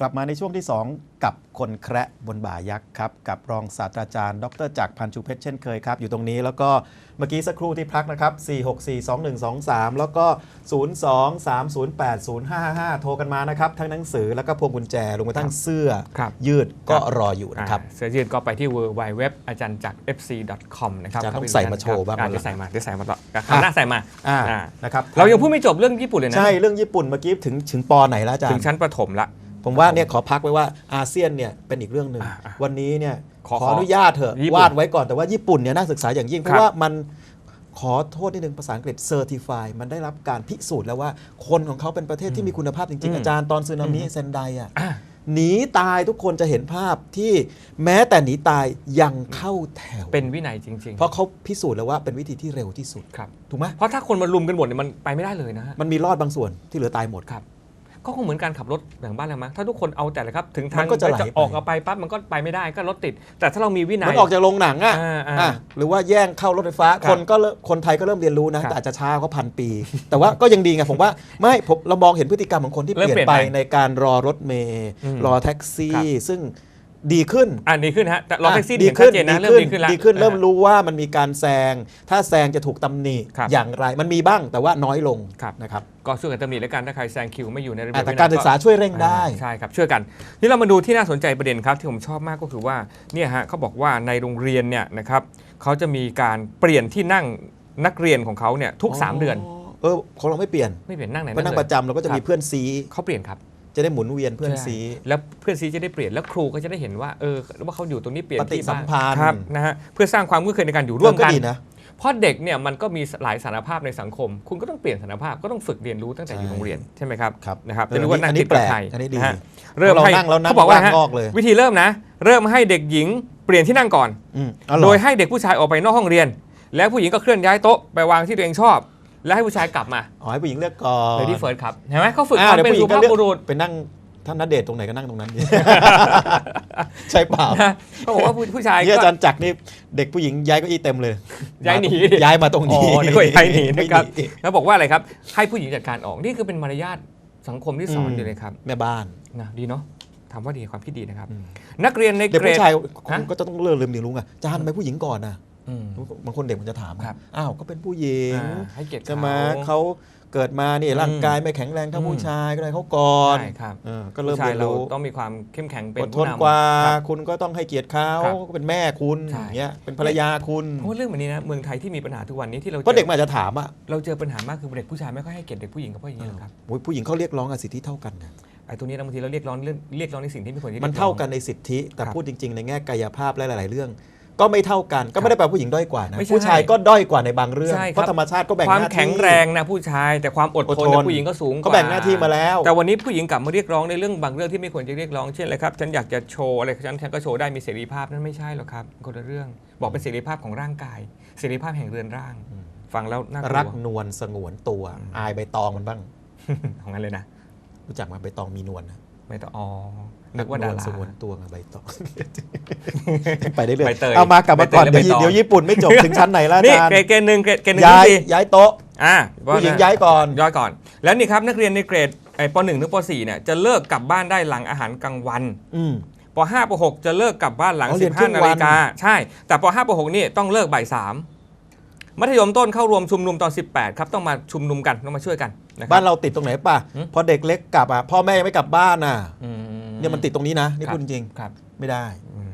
กลับมาในช่วงที่ 2 กับคนแคระบนบ่ายักษ์ครับ กับรองศาสตราจารย์ ดรจักรพันธ์ชูเพชรเช่นเคยครับ อยู่ตรงนี้แล้วก็เมื่อกี้สักครู่ที่พักนะครับ 4642123 แล้วก็ 023080555 โทรกันมานะครับ ทั้งหนังสือแล้วก็พวงกุญแจรวมไปทั้งเสื้อ ครับยืดก็รออยู่นะครับอ่าเสื้อยืดก็ไปที่ w w w อาจารย์จักร fc.com นะครับอาจารย์ต้องเข้ไปใส่มาโชว์บ้างอ่วันหลังเดี๋ยวใส่มาเดี๋ยวใส่มาต่อคราวหน้าใส่มาอ่าอ่านะครับ เรายังพูดไม่จบเรื่องญี่ปุ่นเลยนะ ใช่เรื่องญี่ปุ่นเมื่อกี้ถึงถึงปอไหนแล้วอาจารถึงย์ ชั้นประถมละ ผมว่าเนี่ยขอพักไว้ว่าอาเซียนเนี่ยเป็นอีกเรื่องหนึ่งอ่าอ่าวันนี้เนี่ยขขอออนุญาตเถอะญี่ปุ่นวาดไว้ก่อนแต่ว่าญี่ปุ่นเนี่ยน่าศึกษาอย่างยิ่งเพครัราะบว่ามันขอโทษนิดนึงภาษาอังกฤษ certify มันได้รับการพิสูจน์แล้วว่า คนของเขาเป็นประเทศที่มีคุณภาพจริงอืมๆอาจารย์ตอนซึนามิเซนไดอะอ่าหนีตายทุกคนจะเห็นภาพที่แม้แต่หนีตายยังเข้าแถว เป็นวินัยจริงเพราะเขาพิสูจน์แล้วว่าเป็นวิธีที่เร็วที่สุดครับถูกไหมเพราะถ้าคนมารุมกันหมดเนี่ยมันไปไม่ได้เลยนะฮะมันมีรอดบางส่วนที่เหลือตายหมดครับ ก็คงเหมือนการขับรถอย่างบ้านเรามั้งถ้าทุกคนเอาแต่ละครับ ถึงทางมันก็จะไหลไป ออกเอาไปปั๊บมันก็ไปไม่ได้ก็รถติด แต่ถ้าเรามีวินัมันยออกจากโรงหนังอะอ่าอ่าอะหรือว่าแย่งเข้ารถไฟฟ้า ครับคนก็เริ่มคนไทยก็เริ่มเรียนรู้นะ ครับแต่อาจจะช้าเขาพันปี แต่ว่าก็ยังดีไงผมว่าไม่ผมเรามองเห็นพฤติกรรมของคนที่เปเริ่มลี่ยนเปลี่ยนไปไปในการรอรถเมล์อืมรอแท็กซี่ครับซึ่ง ดีขึ้นอ่าดีขึ้นฮะแต่รถแท็กซี่ดีเห็นชัขึ้ดนเจนนะดีเริ่มขึ้นดีขึ้นแล้วดีขึ้นอ่าเริ่มรู้ว่ามันมีการแซง ถ้าแซงจะถูกตำหนิครับอย่างไรมันมีบ้างแต่ว่าน้อยลงครับนะครับก็ช่วยกันตำหนิแล้วกันถ้าใครแซงคิวไม่อยู่ในระเบียอะบแต่วินัยการศึกษาช่วยเร่งได้อ่าใช่ครับช่วยกันนี่เรามาดูที่น่าสนใจประเด็นครับที่ผมชอบมากก็คือว่าเนี่ยฮะเขาบอกว่าในโรงเรียนเนี่ยนะครับเขาจะมีการเปลี่ยนที่นั่งนักเรียนของเขาเนี่ยทุก 3 เดือนเออของเราไม่เปลี่ยนไม่เปลี่ยนนั่งไหนเพราะนั่งเลยประจำเราก็จะมีครับเพื่อนซีเขาเปลี่ยนครับ จะได้หมุนเวียนเพื่อนซีใช่แล้วเพื่อนซีจะได้เปลี่ยนแล้วครูก็จะได้เห็นว่าเออว่าเขาอยู่ตรงนี้เปลี่ยนปฏิที่สับ้ามงพันธ์ครับนะฮะเพื่อสร้างความคุ้นเคยในการอยู่ร่วมกันดีนะเพราะเด็กเนี่ยมันก็มีหลายสารภาพในสังคม คุณก็ต้องเปลี่ยนสารภาพก็ต้องฝึกเรียนรู้ตั้งแต่อยู่ใช่โรงเรียนใช่ไหมครับครับนะครับเออจะรู้ว่านั่อังนนี้คิดแบบไทยแปลกอันนี้ดีะฮะเริ่มเราให้นั่งแล้วนั่งเขาบอกว่าฮะว่างงอกเลยวิธีเริ่มนะ เริ่มให้เด็กหญิงเปลี่ยนที่นั่งก่อนอืมอ๋อเหรอโดยให้เด็กผู้ชายออกไปนอกห้องเรียน แล้วผู้หญิงก็เคลื่อนย้ายโต๊ะไปวางที่ตัวเองชอบ แล้วให้ผู้ชายกลับมาอ๋อให้ผู้หญิงเลือกก่อนเลยที่เฟิร์สครับเห็นไหมเขาฝึกคอ้าววามเดี๋ยวเป็นผู้หญิสุงก็ภาพเลือกบุรุษไปนั่งท่านนัดเดทตรงไหนก็นั่งตรงนั้น ใช่เปล่านะเขาบอกว่าผู้ผู้ชายนี่ก็อาจารย์จักรนี่เด็กผู้หญิงย้ายเก็อี้เต็มเลย ย้ายหนีย้ายมาตรงอ๋อนี้นึกว่าย้ายหนีนะครับไม่หนีแล้วบอกว่าอะไรครับ ให้ผู้หญิงจัดการออกนี่คือเป็นมารยาทสังคมที่สอนอืมอยู่เลยครับ แม่บ้านนะดีเนาะถามว่าดีความคิดดีนะครับอืมนักเรียนในเด็กเกรดผู้ชายฮะก็จะต้องเริ่มเริ่มเรียนรู้ไงอาจารย์ทำไมผู้หญิงก่อนน่ะอืม บางคนเด็กมันจะถามครับอ้าวก็เป็นผู้หญิงอ่าให้เกียรติจะมาเขาเขาเกิดมานี่อืมร่างกายไม่แข็งแรงเท่าอืมผู้ชายก็เลยเขาก่อนใช่ครับเออก็เริ่มผู้ชาเรียยนเรารู้ต้องมีความเข้มแข็งเป็นอดทผู้นนำกว่าครับคุณก็ต้องให้เกียรติเขาครับก็เป็นแม่คุณใช่อย่างเงี้ยเป็นภรรยาคุณเพราะว่าเรื่องแบบนี้นะเมืองไทยที่มีปัญหาทุกวันนี้ที่เราเพราะเด็กมันอาจจะถามอะเราเจอปัญหามากคือเด็กผู้ชายไม่ค่อยให้เกียรติเด็กผู้หญิงกับผู้หญิงหรอกครับโอ้ยผู้หญิงเขาเรียกร้องอะสิทธิเท่ากันนะไอ้ตัวนี้นะบางทีเราเรียกร้องเรื่องเรียกร้องในสิ่งที่ไม่ควรที่มันรียร้องเท่ากันในสิทธิ แต่ครับพูดจริง ๆ ในแง่กายภาพและหลาย ๆ เรื่อง ก็ไม่เท่ากัน ก็ไม่ได้แปลว่าผู้หญิงด้อยกว่านะ ไม่ใช่ ผู้ชายก็ด้อยกว่าในบางเรื่อง ใช่ครับเพราะธรรมชาติก็แบ่งความหน้าที่ แข็งแรงนะผู้ชายแต่ความอดอดททนน นะผู้หญิงก็สูงกว่าก็แบ่งหน้าที่มาแล้ว แต่วันนี้ผู้หญิงกลับมาเรียกร้องในเรื่องบางเรื่องที่ไม่ควรจะเรียกร้องเช่นอะไรครับฉันอยากจะโชว์อะไรฉันฉันก็โชว์ได้มีเสรีภาพนั่นไม่ใช่หรอกครับคนละเรื่องบอกเป็นเสรีภาพของร่างกาย เสรีภาพแห่งเรือนร่างฟังแล้วน่ากลัรักว นวลสงวนตัวอายใบตองมันบ้าง ของนั้นเลยนะ รู้จักไหมาใบตองมีนวลนะไม่ต้องอ๋อ นึกว่าดารัราสงวนตัวไงใบตองไปได้เรื่อยใบเตยเอามากลับมาก่อนใบเตยเดี๋ยวและใบตองเดี๋ยวญี่ปุ่นไม่จบถึงชั้นไหนแล้วอานี่จารย์เกรดเกรดหนึ่งเกรดเกรดหนึ่งย้ายที่สี่ย้ายโต๊ะอ่าผู้หญิงย้ายก่อนย้ายก่อน แล้วนี่ครับนักเรียนในเกรดไอ้ป .1 ถึงป .4 เนี่ยจะเลิกกลับบ้านได้หลังอาหารกลางวันอืมป .5 ป .6 จะเลิกกลับบ้านหลังอ๋อเรียนครึ่ง15นาวันฬิกาใช่ แต่ป .5 ป .6 นี่ต้องเลิกบ่าย3มัธยมต้นเข้ารวมชุมนุมตอน 18 ครับต้องมาชุมนุมกันต้องมาช่วยกันนะคบ้ารับนเราติดตรงไหนป่ะหืมพอเด็กเล็กกลับอะพ่อแม่ยังไม่กลับบ้านน่ะอื เนี่ยมันติดตรงนี้นะนี่ครับพูดจริงครับๆไม่ได้อืม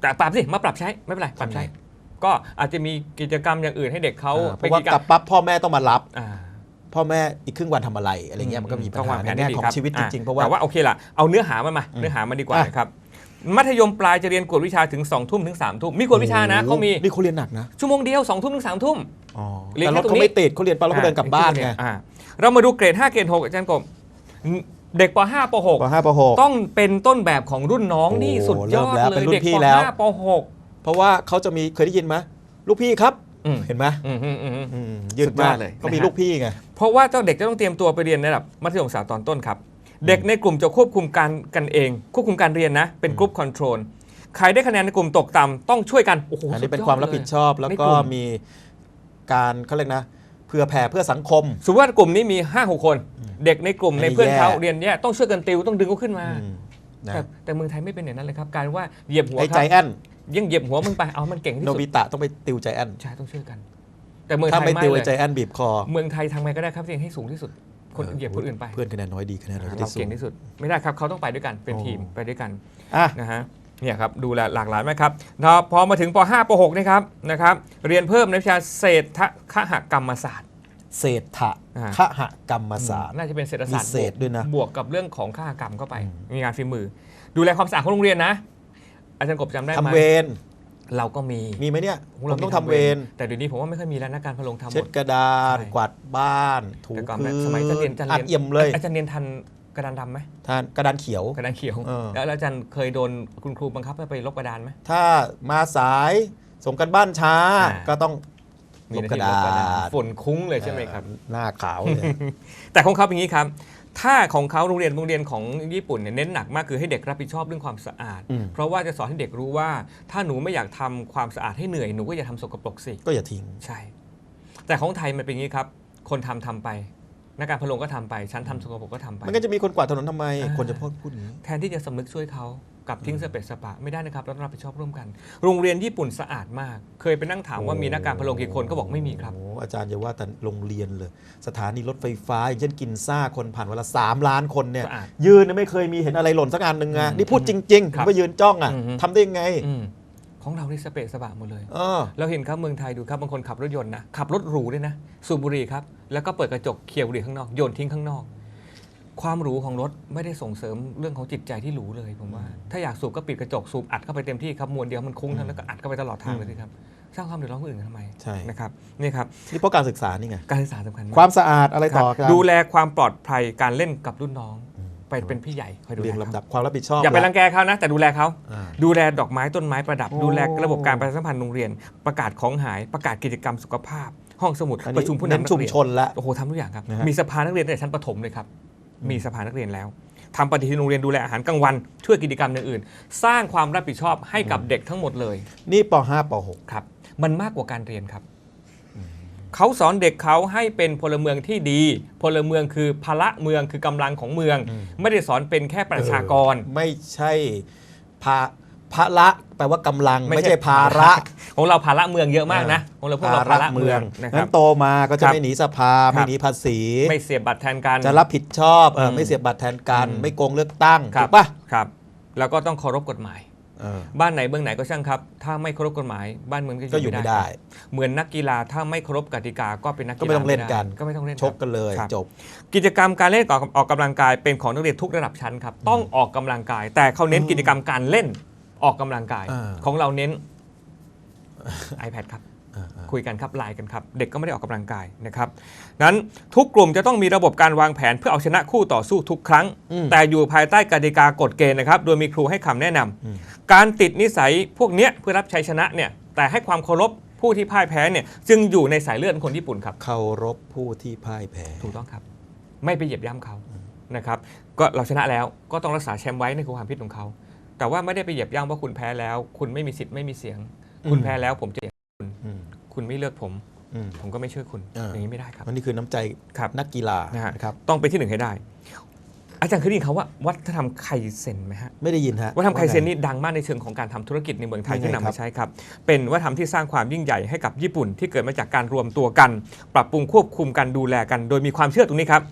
แต่ปรับสิมาปรับใช้ไม่เป็นไรปรับใช้ทำไงก็อาจจะมีกิจกรรมอย่างอื่นให้เด็กเขาอ่าเพราะว่ากลับปั๊บพ่อแม่ต้องมารับอ่าพ่อแม่อีกครึ่งวันทำอะไรอะไรเงี้ยมันก็มีปัญต้องางหาวในแผนแง่ให้ดีของครับชีวิตจริงๆอ่เพราะว่าแต่ว่าโอเคล่ะเอาเนื้อหามันมาอืมเนื้อหามันดีกว่าอะนะครับมัธยมปลายจะเรียนกวดวิชาถึง2ทุ่มถึง3ทุ่มมีกวดวิชานะเขามีนี่เขาเรียนหนักนะชั่วโมงเดียว2ทุ่มถึง3ทุ่มอ๋อเรียนแต่รถแค่ตรงเขานี้ไม่ติดเขาเรียนไปแล้วเขาเดินกลับบ้านไงอ่เรามาดูเกรด 5 เกรด 6 อาจารย์กบ เด็กป .5 ปปห้าปหก .6 ต้องเป็นต้นแบบของรุ่นน้องโอ้นี่สุดยอดเริ่มแล้วเลเป็นยรุ่นเด็กพี่ปแล้ว .5 ปเพราะว่าเขาจะมีเคยได้ยินไหมลูกพี่ครับ .6 อืมเห็นไหมอืมอืมอืมอืมยืดสุดยอมาดกเลยเขามีนะฮะลูกพี่ไงเพราะว่าเจ้าเด็กจะต้องเตรียมตัวไปเรียนในระดับมัธยมศึกษาตอนต้นครับ เด็กในกลุ่มจะควบคุมการกันเอง ควบคุมการเรียนนะ เป็นกรุ๊ปคอนโทรลใครได้คะแนนในกลุ่มตกต่ำต้องช่วยกันโอ้โหอันนี้สุดยเป็นความรับผิดชอบแล้วในก็กลุ่มมีการเขาเรียกนะ เพื่อแผ่เพื่อสังคม สมมติว่ากลุ่มนี้มี 5 6 คน เด็กในกลุ่มอันในนี้เพื่อนเขาแย่เรียนแย่ต้องช่วยกันติวต้องดึงเขาขึ้นมาอืมนะแต่แต่เมืองไทยไม่เป็นอย่างนั้นเลยครับกลารว่าเหยียบหัวไอ้คใจรับแอนยังเหยียบหัวมึงไปเอามันเก่งที่โนสุดบิตะต้องไปติวใจแอนใช่ต้องช่วยกัน แต่เมืองถ้าไทยไม่ไม่ติวเลไอ้ยใจแอนบีบคอ เมืองไทยทำไงก็ได้ครับที่ให้สูงที่สุดคนเหยียบคนอื่นไปเพื่อนคะแนนน้อยดีคะแนนน้อยเราที่สุดเก่งที่สุด ไม่ได้ครับเขาต้องไปด้วยกันเป็นโอ้ทีมไปด้วยกันอะนะฮะ เนี่ยครับดูแลหลากหลายมากครับนะพอมาถึงป .5 ป .6 นะครับนะครับ เรียนเพิ่มในวิชาเศรษฐคหกรรมศาสตร์ เศรษฐะอ่าคหกรรมศาสตร์น่าจะเป็นเศรษฐศาสตร์มีเศษด้วยนะบวกกับเรื่องของข้ากรรมเข้าไปอืมมีงานฝีมือ ดูแลความสะอาดของโรงเรียนนะ อาจารย์กบจำได้ไหมทำเวรเราก็มี มีไหมเนี่ยผมเราต้องทำเวร แต่เดี๋ยวนี้ผมว่าไม่ค่อยมีแล้วนะการพะโลงทำหมเช็ดดกระดานใช่กวาดบ้าน ถูแต่ก่อนพื้สมัยอาจารย์เรียนอาจารย์อัเรีดยนเอี่ยมเลยอาจารย์เรียนทัน กระดานดำไหมทานกระดานเขียว กระดานเขียว เออแล้วอาจารย์เคยโดนคุณครูบังคับให้ไปลบกระดานไหม ถ้ามาสายส่งกันบ้านช้า อ่า ก็ต้องมีลบหน้ากที่ระลบกระดาดานษฝุ่นคุ้งเลยใช่ไหมครับหน้าขาวเลย แต่ของเขาเป็นอย่างนี้ครับ ถ้าของเขาโรงเรียนโรงเรียนของญี่ปุ่นเนี่ยเน้นหนักมากคือให้เด็กรับผิดชอบเรื่องความสะอาด อืม เพราะว่าจะสอนให้เด็กรู้ว่า ถ้าหนูไม่อยากทำความสะอาดให้เหนื่อยหนูก็อย่าทำสกปรกสิ ก็อย่าทิ้ง ใช่ แต่ของไทยมันเป็นอย่างนี้ครับ คนทำทำไป นักการพะโลงก็ทำไปฉันทำสกปรกก็ทำไป มันก็จะมีคนกวาดถนนทำไม อ่า คนจะพูดพูดอย่างนี้ แทนที่จะสำนึกช่วยเขากลับทิ้งสเปซสปะไม่ได้นะครับเราต้องรับผิดชอบร่วมกัน โรงเรียนญี่ปุ่นสะอาดมาก เคยไปนั่งถามว่ามีนักการพะโลงกี่คนก็บอกไม่มีครับ โอ้อาจารย์อย่าว่าแต่โรงเรียนเลย สถานีรถไฟฟ้า อย่างเช่นกินซ่าคนผ่านวันละสามล้านคนเนี่ย สะอาดยืนเนี่ยไม่เคยมีเห็นอะไรหล่นสักอันหนึ่งอะอืมนี่พูดจริงๆคผรับมไปยืนจ้องอะอืมทำได้ยังไง อืม ของเรานี่สเปซสปะหมดเลยเออ เราเห็นครับเมืองไทยดูครับบางคนขับรถยนต์นะขับรถหรูด้วยนะสูบบุหรี่ครับแล้วก็เปิดกระจกเขี่ยบุหรี่ข้างนอกโยนทิ้งข้างนอก ความหรูของรถไม่ได้ส่งเสริมเรื่องของจิตใจที่หรูเลยผมว่า ถ้าอยากสูบก็ปิดกระจกสูบอัดเข้าไปเต็มที่ครับมวนเดียวมันคุ้งทั้งนั้นก็อัดเข้าไปตลอดทางเลยสิครับสร้างความเดือดร้อนคนอื่นทำไมใช่ นะครับนี่ครับนี่เพราะการศึกษานี่ไง การศึกษาสำคัญมาก ความสะอาดอะไรครัต่บอครับ ดูแลความปลอดภัยการเล่นกับรุ่นน้องอืม ไปเป็นพี่ใหญ่คอยดูแลเรียงเขาลำดับความรับผิดชอบอย่าไปละรังแกเขานะ แต่ดูแลเขาอ่าดูแลดอกไม้ต้นไม้ประดับโอ้ดูแลระบบการประชาสัมพันธ์โรงเรียน ประกาศของหายประกาศกิจกรรมสุขภาพ ห้องสมุดอันปนี้ระชุมผู้เน้นำนนักชุมเรียนชนละโอ้โหทำทุกอย่างครับนะฮะมีสภานักเรียนตั้งแต่ชั้นประถมเลยครับมีสภานักเรียนแล้วทำปฏิทินโรงเรียนดูแลอาหารกลางวัน ช่วยกิจกรรมอย่างอื่น สร้างความรับผิดชอบให้กับเด็กทั้งหมดเลย นี่ป .5 ป .6 ครับ มันมากกว่าการเรียนครับ เขาสอนเด็กเขาให้เป็นพลเมืองที่ดี พลเมืองคือพละเมืองคือกำลังของเมืองอืมไม่ได้สอนเป็นแค่ประชากร ไม่ใช่พาพละแปลว่ากำลัง ไม่ไม่ใช่ใช่ภาระ ของเราภาระเมืองเยอะมากนะของเราพวกเราภาระเมืองนะครังั้บนโตมาก็จะครับไม่หนีสภาครับไม่หนีภาษี ไม่เสียบบัตรแทนกันจะรับผิดชอบเอออมไม่เสียบบัตรแทนกันอืมไม่โกงเลือกตั้งครัถูบกปะครับ แล้วก็ต้องเคารพกฎหมายเออ บ้านไหนเมืองไหนก็ช่างครับ ถ้าไม่เคารพกฎหมาย บ้านเมืองก็ก็อยู่ไม่ได้ เหมือนนักกีฬาถ้าไม่เคารพกติกาก็เป็นนักกีฬาก็ไม่ต้องเล่นกันด้ก็ไม่ต้องเล่นชกกันเลยครับจบ กิจกรรมการเล่นออกออกกำลังกายเป็นของนักเรียนทุกระดับชั้นครับต้องออกกำลังกาย แต่เขาเน้นอืมกิจกรรมการเล่นออกกำลังกายอ่าของเราเน้น iPad ครับอ่าอ่า คุยกันครับไลน์กันครับ เด็กก็ไม่ได้ออกกำลังกายนะครับนั้นทุกกลุ่มจะต้องมีระบบการวางแผนเพื่อเอาชนะคู่ต่อสู้ทุกครั้งอืมแต่อยู่ภายใต้กติกากฎเกณฑ์นะครับ โดยมีครูให้คำแนะนำอืมการติดนิสัยพวกเนี้ยเพื่อรับชัยชนะเนี่ยแต่ให้ความเคารพผู้ที่พ่ายแพ้เนี่ยจึงอยู่ในสายเลือดของคนญี่ปุ่นครับเคารพผู้ที่พ่ายแพ้ถูกต้องครับ ไม่ไปเหยียบย่ำเขานะครับก็เราชนะแล้วก็ต้องรักษาแชมป์ไว้ในความผิดของเขา แต่ว่าไม่ได้ไปเหยียบย่ำว่าคุณแพ้แล้ว คุณไม่มีสิทธิ์ไม่มีเสียง คุณแพ้แล้วผมจะเหยียบอืม คุณไม่เลือกผม อืม ผมก็ไม่ช่วยคุณอ่า อย่างนี้ไม่ได้ครับ อันนี้คือน้ำใจครับ นักกีฬานะฮะนะครับ ต้องเป็นที่หนึ่งให้ได้ อาจารย์เคยได้ยินเขาว่าวัฒนธรรมไคเซนไหมฮะ ไม่ได้ยินฮะ วัฒนธรรมไคเซนว่าไงนี่ดังมากในเชิงของการทำธุรกิจในเมืองไทยยังไงที่นำครัมาบใช้ครับ เป็นวัฒนธรรมที่สร้างความยิ่งใหญ่ให้กับญี่ปุ่น ที่เกิดมาจากการรวมตัวกัน ปรับปรุงควบคุมกันดูแลกัน โดยมีความเชื่อตรงนี้ครับ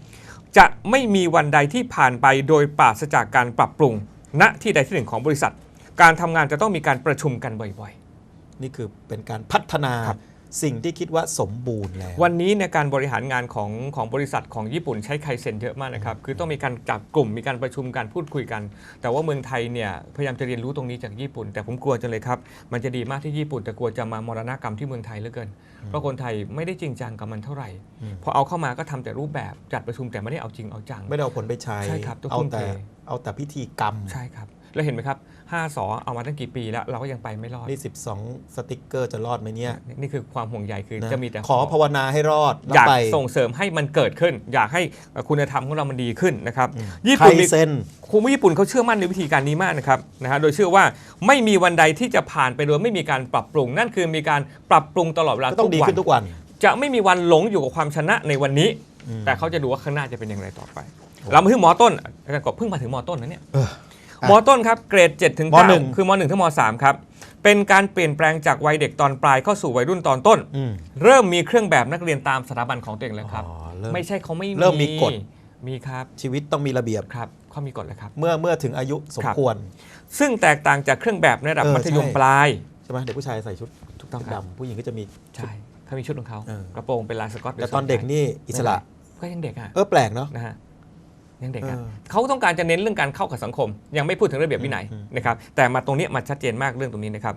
จะไม่มีวันใดที่ผ่านไปโดยปราศจากการปรับปรุง ณที่ใดที่หนึ่งของบริษัท การทำงานจะต้องมีการประชุมกันบ่อย นี่คือเป็นการพัฒนาครับ สิ่งที่คิดว่าสมบูรณ์แล้วๆวันนี้ในการบริหารงานของของบริษัทของญี่ปุ่นใช้ไคเซนเยอะมากนะครับ คือต้องมีการจับกลุ่มมีการประชุมกันพูดคุยกัน แต่ว่าเมืองไทยเนี่ยพยายามจะเรียนรู้ตรงนี้จากญี่ปุ่น แต่ผมกลัวจังเลยครับ มันจะดีมากที่ญี่ปุ่น แต่กลัวจะมามรณกรรมที่เมืองไทยเหลือเกิน เพราะคนไทยไม่ได้จริงจังกับมันเท่าไหร่อืมพอเอาเข้ามาก็ทำแต่รูปแบบจัดประชุมแต่ไม่ได้เอาจริงเอาจัง ไม่ได้เอาผลไปใช้ใช่ครับต้องเอาทุ่มแต่เทเอาแต่พิธีกรรมใช่ครับแล้วเห็นไหมครับ 5สอเอามาตั้งกี่ปีแล้ว เราก็ยังไปไม่รอด นี่ 12 สติกเกอร์จะรอดไหมเนี่ยนี่คือความห่วงใยคือนะจะมีแต่ขอภาวนาให้รอดแล้วอยากไปส่งเสริมให้มันเกิดขึ้น อยากให้คุณธรรมของเรามันดีขึ้นนะครับอืมญี่ไคปุ่นมีเซนครูญี่ปุ่นเขาเชื่อมั่นในวิธีการนี้มากนะครับนะฮะโดยเชื่อว่าไม่มีวันใดที่จะผ่านไปโดยไม่มีการปรับปรุง นั่นคือมีการปรับปรุงตลอดเวลาก็ต้องดีวัขึ้นทุกวัน จะไม่มีวันหลงอยู่กับความชนะในวันนี้อืมแต่เขาจะดูว่าข้างหน้าจะเป็นอย่างไรต่อไป เรามาถึงมอต้นอาจารย์กบเพิ่งมาถึงมอต้นนะเนี่ย เอออะ มต้นครับเกรด7ถึงมหนึ่ง 9คือม1ถึงม3ครับ เป็นการเปลี่ยนแปลงจากวัยเด็กตอนปลายเข้าสู่วัยรุ่นตอนต้น อืม เริ่มมีเครื่องแบบนักเรียนตามสถาบันของตัวเองแล้วครับ อ๋อเริ่มไม่ใช่เขาไม่เริ่มมีกฎ มีครับชีวิตต้องมีระเบียบ ครับเขามีกฎแล้วครับ เมื่อเมื่อถึงอายุสมครับ ควร ซึ่งแตกต่างจากเครื่องแบบในระดับเออมัธยมใช่ ปลาย ใช่ไหมเด็กผู้ชายใส่ชุดถูกต้องครับ ดำผู้หญิงก็จะมี ใช่เขามีชุดของเขาเออ กระโปรงเป็นลายสก๊อตแต่ตอนเด็กนี่อิสระ ก็ยังเด็กอะเออแปลกเนาะนะฮะ ยังเด็กอะเออเขาต้องการจะเน้นเรื่องการเข้ากับสังคม ยังไม่พูดถึงระเบียบวินัยอืมนะครับแต่มาตรงนี้มาชัดเจนมากเรื่องตรงนี้นะครับ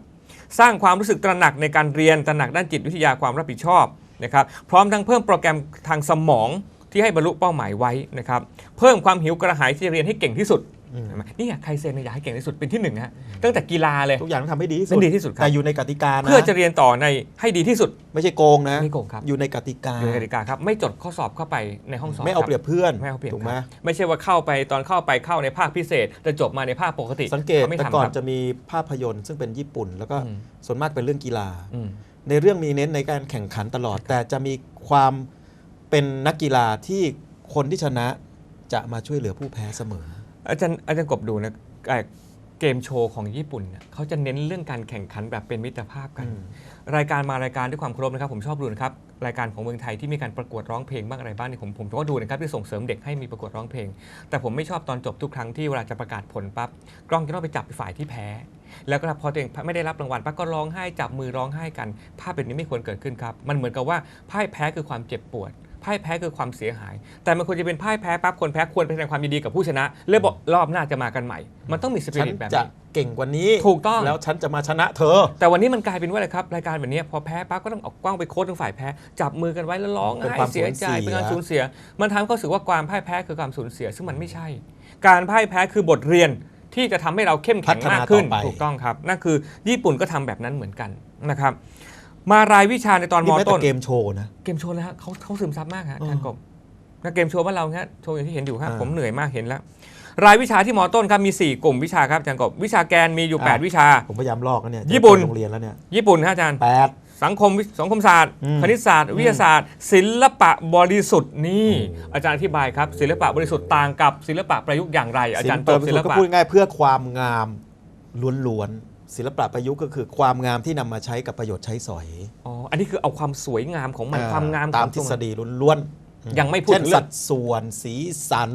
สร้างความรู้สึกตระหนักในการเรียนตระหนักด้านจิตวิทยาความรับผิดชอบนะครับพร้อมทั้งเพิ่มโปรแกรมทางสมองที่ให้บรรลุเป้าหมายไว้นะครับเพิ่มความหิวกระหายที่จะเรียนให้เก่งที่สุด อืมเห็นไหมนี่ใครเซนอยากให้เก่งที่สุดเป็นที่หนึ่งฮะตั้งแต่กีฬาเลย ทุกอย่างต้องทำให้ดีที่สุนั่ดนดีที่สุดครับแต่อยู่ในกติกานะเพื่อจะเรียนต่อในให้ดีที่สุด ไม่ใช่โกงนะไม่โกงครับอยู่ในกติกาอยู่ในกติกาครับไม่จดข้อสอบเข้าไปในห้องสอบไม่เอาคเปรียบเพื่อนไม่เอาเปรียบถูกไหมครับไม่ใช่ว่าเข้าไปตอนเข้าไปเข้าในภาคพิเศษแต่จบมาในภาคปกติ สังเกตขาไม่แต่ทำก่อนครับจะมีภาพยนตร์ซึ่งเป็นญี่ปุ่น แล้วก็อืมส่วนมากเป็นเรื่องกีฬาอืมในเรื่องมีเน้นในการแข่งขันตลอด แต่จะมีความเป็นนักกีฬาที่คนที่ชนะจะมาช่วยเหลือผู้แพ้เสมอ อาจารย์อาจารย์กบดูนะเอ่อเกมโชว์ของญี่ปุ่นเนี่ยเขาจะเน้นเรื่องการแข่งขันแบบเป็นมิตรภาพกันอืมรายการมารายการด้วยความเคารพนะครับ ผมชอบดูนะครับ รายการของเมืองไทยที่มีการประกวดร้องเพลงบ้างอะไรบ้างเนี่ยผมผมก็ดูนะครับที่ส่งเสริมเด็กให้มีประกวดร้องเพลง แต่ผมไม่ชอบตอนจบทุกครั้งที่เวลาจะประกาศผลปั๊บกล้องจะต้องไปจับฝ่ายที่แพ้ แล้วก็พอตัวเองไม่ได้รับรางวัลปั๊บก็ร้องไห้จับมือร้องไห้กัน ภาพแบบนี้ไม่ควรเกิดขึ้นครับ มันเหมือนกับว่าพ่ายแพ้คือความเจ็บปวด พ่ายแพ้คือความเสียหาย แต่มันควรจะเป็นพ่ายแพ้ปั๊บคนแพ้ควรไปแสดงความยินดีกับผู้ชนะแล้วบอกรอบหน้าจะมากันใหม่ มันต้องมีสปิฉันริตแบบจะนี้ เก่งกว่านี้ถูกต้อง แล้วฉันจะมาชนะเธอ แต่วันนี้มันกลายเป็นว่าอะไรครับรายการแบบนี้พอแพ้ปั๊บก็ต้องเออกกล้องไปโค้ชทางฝ่ายแพ้ จับมือกันไว้แล้วร้องเป็นไห้ความเสียใจสูญเสีย เป็นการสูญเสีย มันทำให้เขารู้สึกว่าความพ่ายแพ้คือความสูญเสีย ซึ่งมันไม่ใช่ การพ่ายแพ้คือบทเรียนที่จะทำให้เราเข้มแข็งมากขึ้นพัฒนาต่อไป ถูกต้องครับนั่นคือญี่ปุ่นก็ทำแบบนั้นเหมือนกันนะครับ มารายวิชาในตอนมนี่แม้ต้แต่น เกมโชว์นะ เกมโชว์แล้วฮะเขาเขาซึมซับมากฮะอืมอาจารย์กบนะเกมโชว์บ้านเราฮะโชว์อย่างที่เห็นอยู่ครับอ่าผมเหนื่อยมากเห็นแล้ว รายวิชาที่มต้นครับมี 4 กลุ่มวิชาครับอาจารย์กบวิชาแกนมีอยู่ อ่า 8 วิชา ผมพยายามลอกนะเนี่ยญี่ปุ่น จะไปโรงเรียนแล้วเนี่ยญี่ปุ่นฮะอาจารย์ แปด สังคมวิสังคมศาสตร์อืม คณิตศาสตร์ วิทยาศาสตร์ ศิลปะบริสุทธิ์นี่โอ้อาจารย์อธิบายครับ ศิลปะบริสุทธิ์ต่างกับศิลปะประยุกต์อย่างไร อาจารย์ตศิอลบปะศิลก็ปะพูดง่ายๆเพื่อความงามล้วนๆ ศิลปะประยุกต์ก็คือความงามที่นำมาใช้กับประโยชน์ใช้สอยอ๋ออันนี้คือเอาความสวยงามของมันอ่ความงามตามของทฤตัวษมันฎีล้วนๆ ยังไม่พูดเช่นถึงเรื่สัองดส่วนสีสัน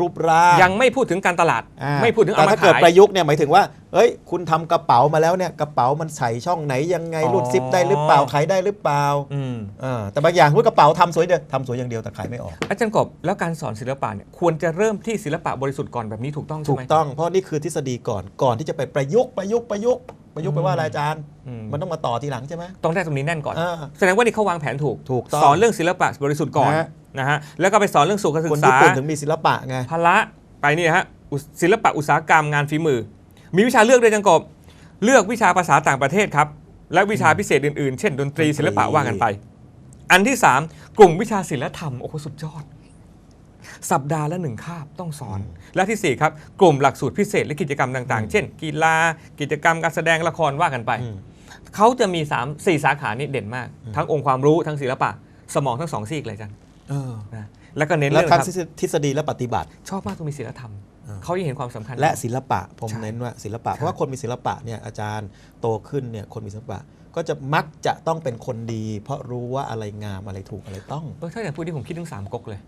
รูปร่างยังไม่พูดถึงการตลาด อ่าไม่พูดถึงเอาแต่มาถ้าเกิดขายประยุกต์เนี่ยหมายถึงว่าเอ้ย คุณทำกระเป๋ามาแล้วเนี่ยกระเป๋ามันใส่ช่องไหนยังไงอ๋อ รูดซิปได้หรือเปล่าขายได้หรือเปล่าอืมอ่าแต่บางอย่างพูดกระเป๋าทำสวยเดียวทำสวยอย่างเดียวแต่ขายไม่ออก อาจารย์กบแล้วการสอนศิลปะเนี่ยควรจะเริ่มที่ศิลปะบริสุทธิ์ก่อนแบบนี้ถูกต้องใช่ถูไหกมต้องเพราะนี่คือทฤษฎีก่อนก่อนที่จะไปประยุกต์ประยุกต์ประยุกต์ประยุกต์อืไปมว่าอะไรอาจารย์ อืม มันต้องมาต่อทีหลังใช่ไหมต้องได้ตรงนี้แน่นก่อน อ่า แสดงว่านี่เขาวางแผนถูก ถูกต้องสอนเรื่องศิลปะบริสุทธิ์ก่อน นะฮะ นะฮะแล้วก็ไปสอนเรื่องสุขศึคนกญี่ษาปุ่นถึงมีศิลปะไง พละไปนี่ฮะอุสศิลปะอุตสาหกรรมงานฝีมือ มีวิชาเลือกด้วยจังกบ เลือกวิชาภาษาต่างประเทศครับ และวิชาพิเศษอื่นๆ เช่นดนตรีดนตรี ศิลปะว่ากันไป อันที่ 3 กลุ่มวิชาศิลธรรม โอ้โหสุดยอด สัปดาห์ละหนึ่งคาบต้องสอน และที่4ครับกลุ่มหลักสูตรพิเศษและกิจกรรมต่างๆ เช่น กีฬากิจกรรมการแสดงละครว่ากันไป อืม เขาจะมี3 4สาขานี้เด่นมาก ทั้งองค์ความรู้ทั้งศิลปะ สมองทั้งสองซีกเลยอาจัน เออนะแล้วก็เน้นแล้วเรื่องทั้งครับทฤษฎีและปฏิบัติ ชอบมากตรงมีศิลธรรมอ่าเขายังเห็นความสำคัญ และศิลปะผมใช่เน้นว่าศิลปะครับเพราะว่าคนมีศิลปะเนี่ยอาจารย์โตขึ้นเนี่ยคนมีศิลปะ ก็จะมักจะต้องเป็นคนดี เพราะรู้ว่าอะไรงามอะไรถูกอะไรต้อง Vâng, เออถ้าอย่างพูดที่ผมคิดถึงสามก๊กเลย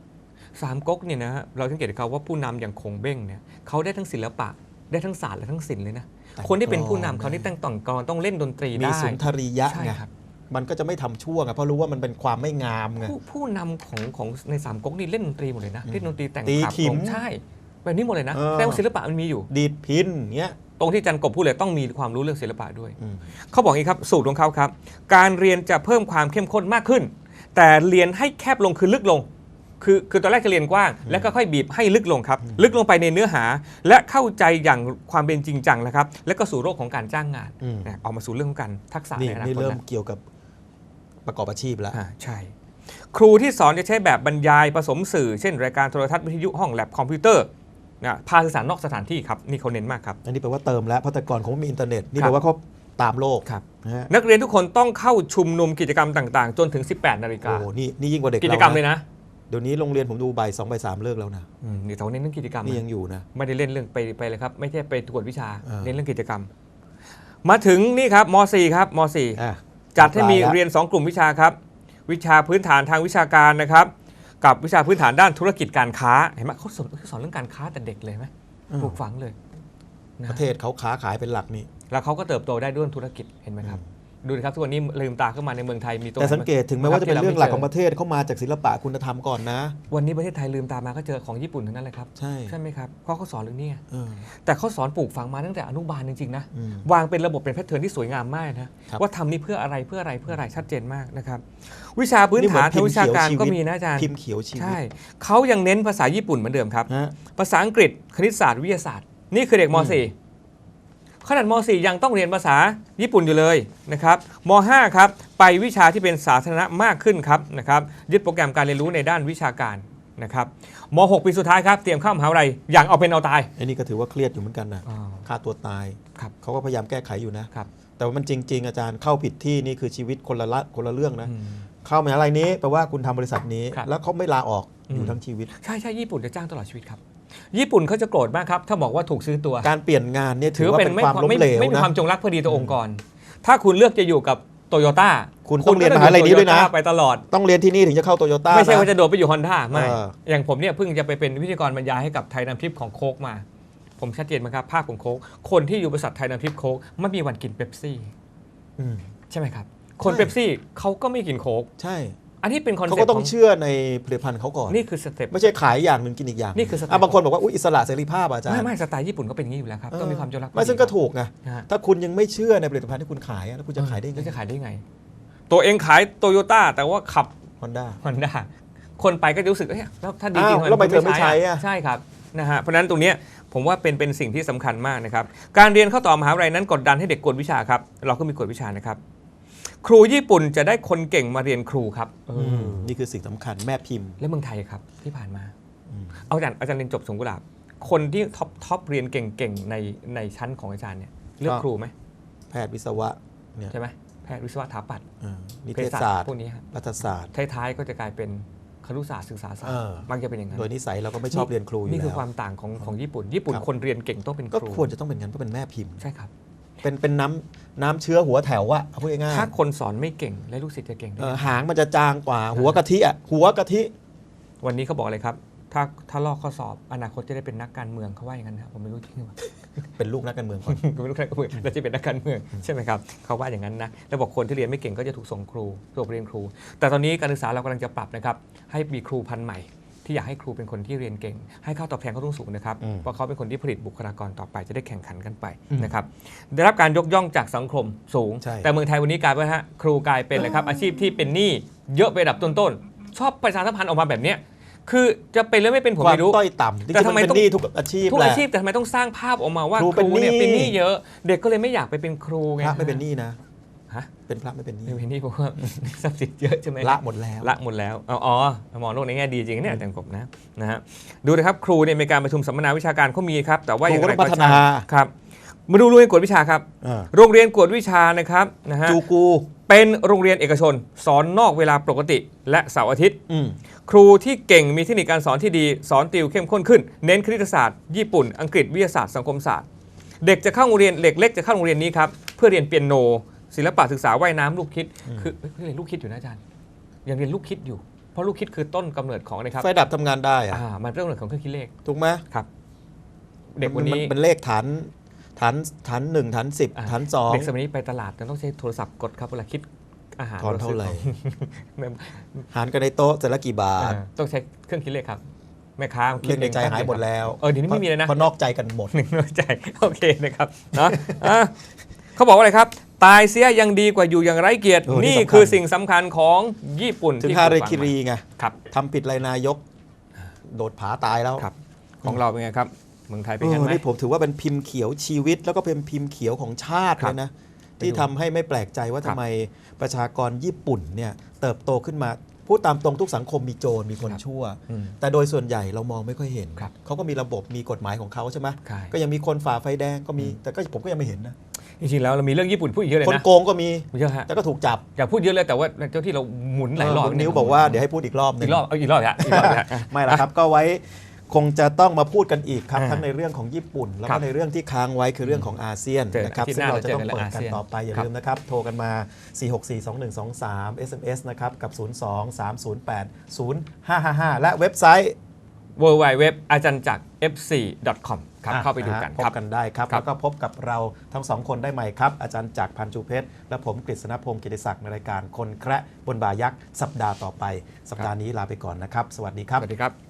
สามก๊กเนี่ยนะฮะเราสังเกตเขาว่าผู้นำอย่างคงเบ้งเนี่ยเขาได้ทั้งศิลปะได้ทั้งศาสตร์และทั้งศิลป์เลยนะแต่งคนที่เป็นผู้นำกลอนเขาที่แต่งต่องกรต้องเล่นดนตรีมีได้สุนทรียะใช่ไงครับ มันก็จะไม่ทำชั่วไงเพราะรู้ว่ามันเป็นความไม่งามไงผู้ผู้นำของของในสามก๊กนี่เล่นดนตรีหมดเลยนะอืมเล่นดนตรีแต่งตีขับขิมร้องใช่แบบนี้หมดเลยนะเออแต่ว่าศิลปะมันมีอยู่ ดีดพินเงี้ยตรงที่จันกบพูดเลยต้องมีความรู้เรื่องศิลปะด้วยอืมเขาบอกอย่างนี้ครับ สูตรของเขาครับ การเรียนจะเพิ่มความเข้มข้นมากขึ้น แต่เรียนให้แคบลงคือลึกลง คือคือตอนแรกจะเรียนกว้าง แล้วก็ค่อยบีบให้ลึกลงครับ ลึกลงไปในเนื้อหา และเข้าใจอย่างความเป็นจริงจังนะครับ แล้วก็สู่โลกของการจ้างงานอืมนะออกมาสู่เรื่องของการทักษะนี่ในอนานี่คตเริ่มแล้วเกี่ยวกับ ประกอบอาชีพแล้ว อ่าใช่ ครูที่สอนจะใช้แบบบรรยายผสมสื่อ เช่น รายการโทรทัศน์วิทยุห้องแลบคอมพิวเตอร์นะพาสื่อสารนอกสถานที่ครับนี่เขาเน้นมากครับ อันนี้แปลว่าเติมแล้วเพราะแต่ก่อนเขาไม่มีอินเทอร์เน็ตนี่ครับแปลว่าเขาตามโลกครับ นะฮะนักเรียนทุกคนต้องเข้าชุมนุมกิจกรรมต่างๆ จนถึง 18 นาฬิกาโอ้นี่นี่ยิ่งกว่าเด็กกิจกรรมาเลยนะนะเดี๋ยวนี้โรงเรียนผมดูบ่ายสองบ่ายสามเลิกแล้วนะอืมนี่แต่ว่าเน้นเรื่องกิจกรรมนี่นะยังอยู่นะ ไม่ได้เล่นเรื่องไปไปเลยครับ ไม่ใช่ไปตรวจวิชาเออเน้นเรื่องกิจกรรม มาถึงนี่ครับม .4 ครับม .4 อะ จัดให้มีปลายละเรียน 2 กลุ่มวิชาครับ วิชาพื้นฐานทางวิชาการนะครับ กับวิชาพื้นฐานด้านธุรกิจการค้าเห็นไหมเขาสอนเขาสอนเรื่องการค้าแต่เด็กเลยไหมอืมปลูกฝังเลยนะประเทศเขาค้าขายเป็นหลักนี่แล้วเขาก็เติบโตได้ด้วยธุรกิจเห็นไหมครับ ดูนะครับทุกวันนี้ลืมตาขึ้นมาในเมืองไทยมีตัวแต่ไหนสังเกตถึงแม้ว่าจะเป็นที่เรื่องหลักของปไม่ระเทศเขามาจากศิลปะคุณธรรมก่อนนะ วันนี้ประเทศไทยลืมตามาก็เจอของญี่ปุ่นทั้งนั้นเลยครับใช่ใช่ไหมครับเพราะเขาสอนเรื่องนี้ไงเออแต่เขาสอนปลูกฝังมาตั้งแต่อนุบาลจริงๆนะอืมวางเป็นระบบเป็นแพทเทิร์นที่สวยงามมากนะครับว่าทำนี่เพื่ออะไรเพื่ออะไรเพื่ออะไรชัดเจนมากนะครับวิชาพื้นฐานทางวิชาการก็มีนะอาจารย์พิมพ์เขียวชีวิตใช่เขายังเน้นภาษาญี่ปุ่นเหมือนเดิมครับฮะภาษาอังกฤษคณิตศาสตร์วิทยาศาสตร์ นี่คือเด็กมอืม .4 ขนาดม .4 ยังต้องเรียนภาษาญี่ปุ่นอยู่เลยนะครับม .5 ครับไปวิชาที่เป็นสาธารณะมากขึ้นครับนะครับยึดโปรแกรมการเรียนรู้ในด้านวิชาการนะครับม .6 ปีสุดท้ายครับเตรียมเข้ามหาวิทยาลัยอย่างเอาเป็นเอาตาย ไอ้นี่ก็ถือว่าเครียดอยู่เหมือนกันนะฆ่าตัวตายครับเขาก็พยายามแก้ไขอยู่นะ ครับ แต่ว่ามันจริง ๆ อาจารย์เข้าผิดที่นี่คือชีวิตคนละละคนละเรื่องนะ อืม เข้ามหาลัยนี้แปลว่าคุณทำบริษัทนี้ ครับ แล้วเขาไม่ลาออกอืมอยู่ทั้งชีวิต ใช่ใช่ญี่ปุ่นจะจ้างตลอดชีวิตครับ ญี่ปุ่นเขาจะโกรธมากครับ ถ้าบอกว่าถูกซื้อตัว การเปลี่ยนงานเนี่ยถืถืออว่าเป็เป็นนไม่ความล้มไม่เหลวไม่มีนะความจงรักภักดีต่อองค์กร ถ้าคุณเลือกจะอยู่กับโตโยต้าคุณต้องเรียนมหาลัยนี้ด้วยนะไปตลอดต้องเรียนที่นี่ถึงจะเข้าโตโยต้าไม่ใช่ว่าจะโดดไปอยู่ฮอนด้าไม่เอออย่างผมเนี่ยเพิ่งจะไปเป็นพิธีกรบรรยายให้กับไทยน้ำทิพย์ของโคกมา ผมชัดเจนไหมครับภาพของโคกคนที่อยู่บริษัทไทยน้ำทิพย์โคกไม่มีวันกินเป๊ปซี่อืมใช่ไหมครับ คนใช่เป๊ปซี่เขาก็ไม่กินโคกใช่ อันนี้เป็นคอนเขาเซ็ปก็ต์ต้องของเชื่อในผลิตภัณฑ์เขาก่อน นี่คือสเต็ป ไม่ใช่ขายอย่างหนึ่งกินอีกอย่างนี่คือสเต็ปะบางคนบอกว่าอุ๊ยอิสระเสรีภาพอะอาจารย์ไม่ไม่สไตล์ญี่ปุ่นก็เป็นอย่างนี้อยู่แล้วครับต้องมีความจงรักภักไม่ดีซึ่งก็ถูกไงนะฮะถ้าคุณยังไม่เชื่อในผลิตภัณฑ์ที่คุณขายอะแล้วคุณจะขายได้ไงแล้วจะขายได้ไงตัวเองขายโตโยต้าแต่ว่าขับฮอนด้า ฮอนด้าคนไปก็จะรู้สึกเอ้ยแล้วถ้าดีจริงอ้าวแล้วทำไมเธอไม่ใช้อะ ใช่ครับนะฮะเพราะฉะนั้นตรงเนี้ยผมว่าเป็นเป็นสิ่งที่สำคัญมากนะครับการเรียนเข้าต่อมหาวิทยาลัยนั้นกดดันให้เด็กกวดวิชาครับเราก็มีกวดวิชานะครับ ครูญี่ปุ่นจะได้คนเก่งมาเรียนครูครับเอออนี่คือสิ่งสำคัญแม่พิมพ์ แล้วเมืองไทยครับที่ผ่านมา อืม เอาอาจารย์อาจารย์เรียนจบสงกุหลาบคนที่ท็อปท็อปเรียนเก่งๆในในชั้นของอาจารย์เนี่ยเลือกครูไหมแพทย์วิศวะเนี่ยใช่ไหมแพทย์วิศวะสถาปัตย์เออนิเภเทศสัชศาสตร์พวกนี้ครับรัฐศาสตร์ ท้ายๆก็จะกลายเป็นครุศาสตร์ศึกษาศาสตเอร์อ มักจะเป็นอย่างนั้นโดยนิสัยเราก็ไม่ชอบเรียนครูอยู่นี่คือแล้ว ความต่างของของญี่ปุ่น ญี่ปุ่นครับ คนเรียนเก่งต้องเป็นคก็รูควรจะต้องเป็นงั้นเพราะเป็นแม่พิมพ์ ใช่ครับ เป็นเป็นน้ำน้ำเชื้อหัวแถวอะเอาพูดง่ายถ้าคนสอนไม่เก่งและลูกศิษย์จะเก่งๆได้เออไงหางมันจะจางกว่าหัวกะทิอะหัวกะทิ วันนี้เขาบอกเลยครับ ถ้าถ้าลอกข้อสอบอนาคตจะได้เป็นนักการเมืองเขาว่าอย่างนั้นนะครับผมไม่รู้จริงหรือเปล่า เป็นลูกนักการเมืองก่อนผมไม่รู้ใครก็เมืองแล้วจะเป็นนักการเมืองใช่ไหมครับเขาว่าอย่างนั้นนะแล้วบอกคนที่เรียนไม่เก่งก็จะถูกส่งครูถูกเรียนครู แต่ตอนนี้การศึกษาเรากำลังจะปรับนะครับให้มีครูพันธุ์ใหม่ ที่อยากให้ครูเป็นคนที่เรียนเก่ง ให้ค่าตอบแทนเขาต้องสูงนะครับอืมเพราะเขาเป็นคนที่ผลิตบุคลากรต่อไปจะได้แข่งขันกันไปอืมนะครับได้รับการยกย่องจากสังคมสูงใช่แต่เมืองไทยวันนี้กลายเป็นว่าฮะครูกลายเป็นเลยครับอาชีพที่เป็นหนี้เยอะไประดับต้นๆชอบประชาสัมพันธ์ออกมาแบบเนี้ยคือจะเป็นหรือไม่เป็นผมความไม่รู้ต้อยต่ำจริแต่งๆทำมันไมเป็นต้องหนี้ทุกอาชีพทุกแหละอาชีพแต่ทำไมต้องสร้างภาพออกมาว่าครูคเป็นรูเนี่ยหนี้เป็นหนี้เยอะ เด็กก็เลยไม่อยากไปเป็นครูไงพระไม่เป็นหนี้นะ ฮะเป็นพระไม่เป็นหนี้ไม่เป็นหนี้เพราะว่าทรัพย์สินเยอะใช่ไหมละหมดแล้วละหมดแล้วอ๋ออ๋อมองโลกในแง่ดีจริงเนี่ยอาจารย์กบนะนะฮะดูนะครับครูเนี่ยมีการประชุมสัมมนาวิชาการเขามีครับ แต่ว่าครูอย่างก็ไรต้องพัฒนาช่งครับมาดูโรงเรียนกวดวิชาครับอ่าโรงเรียนกวดวิชานะครับนะฮะจูกูเป็นโรงเรียนเอกชน สอนนอกเวลาปกติ และเสาร์อาทิตย์อืมครูที่เก่งมีเทคนิคการสอนที่ดี สอนติวเข้มข้นขึ้น เน้นคณิตศาสตร์ญี่ปุ่น อังกฤษวิทยาศาสตร์สังคมศาสตร์ เด็กจะเข้าโรงเรียนเด็กเล็กจะเข้าโรงเรียนนี้ครับ เพื่อเรียนเปียโน ศิลปะศึกษาว่ายน้ำลูกคิด คือเฮ้ยเรียนลูกคิดอยู่นะอาจารย์ยังเรียนลูกคิดอยู่ เพราะลูกคิดคือต้นกำเนิดของนะครับไฟดับทำงานได้อะอ่ามันเป็นต้นกำเนิดของเครื่องคิดเลขถูกไหมครับ เด็กวันนี้ มัเป็นเลขฐานฐานฐานหนึ่งฐานสิบอ่าฐานสอง เด็กสมัยนี้ไปตลาดต้องใช้โทรศัพท์กดครับเวลาคิดอาหารทอนเท่าไหร่ไม่หารกันในโต๊ะเสร็จแล้วกี่บาท อ่าต้องใช้เครื่องคิดเลขครับ แม่ค้าคิเรื่องในงใจหายหมดแล้วเออเดี๋ยวนี้ไม่มีเลยนะ เพราะนอกใจกันหมด หนึ่งน้อยใจ โอเคนะครับนะอะเขาบอกว่าอะไรครับ ตายเสียยังดีกว่าอยู่อย่างไร้เกียรติเออนี่นี่สำคัญ คือสิ่งสำคัญของญี่ปุ่นถึงที่ฮาปเรลูกฝังคิรีไงครับ ทำผิดไรนายก โดดผาตายแล้วครับ ของเราเป็นไงครับ เมืองไทยเป็นเอกันอไหมนี่ผมถือว่าเป็นพิมพ์เขียวชีวิต แล้วก็เป็นพิมพ์เขียวของชาติครัเลบยนะ ที่ทำให้ไม่แปลกใจว่าครัทำบไมประชากรญี่ปุ่นเนี่ยเติบโตขึ้นมาพูดตามตรงทุกสังคมมีโจรมีคนครับชั่ว อืมแต่โดยส่วนใหญ่เรามองไม่ค่อยเห็นครับเขาก็มีระบบมีกฎหมายของเขาใช่ไหมใช่ ก็ยังมีคนฝ่าไฟแดงก็มีอืมแต่ก็ผมก็ยังไม่เห็นนะ จริงๆแล้วเรามีเรื่องญี่ปุ่นพูดอีกเยอะเลยคนนะโกงก็มีเยอะฮะแล้วก็ถูกจับอยากพูดเยอะเลยแต่ว่าเจ้าที่เราหมุนหลายรอบคุณนิ้วบอกว่าเดี๋ยวให้พูดอีกรอบหนึอีง กรอบเอาอีกรอบฮะอีกรอบฮะ ไม่ละครับ ก็ไว้คงจะต้องมาพูดกันอีกครับ อ่าทั้งในเรื่องของญี่ปุ่น แล้วครัก็บในเรื่องที่ค้างไว้คือเรื่องของอาเซียนเจอนะครับอาทิตย์ซึ่งหน้าเราจะต้องเราเจอกันเปิดอากันเซียนต่อไปอย่าครับ ลืมนะครับ โทรกันมา 4642123 SMS นะครับ กับ 023080555 และเว็บไซต์ w w w อาจารย์จักร fc.com ครับอะเข้าไปดูกันนะฮะพครับบกันได้ครับครับ แล้วก็พบกับเราทั้งสองคนได้ใหม่ครับ อาจารย์จากรพันธ์ชูเพชร และผมกฤษณพงศ์กิติศักดิ์ในรายการคนแคระบนบายักษ์สัปดาห์ต่อไป สัปดาห์นี้ลาไปก่อนนะครับ สวัสดีครับ สวัสดีครับ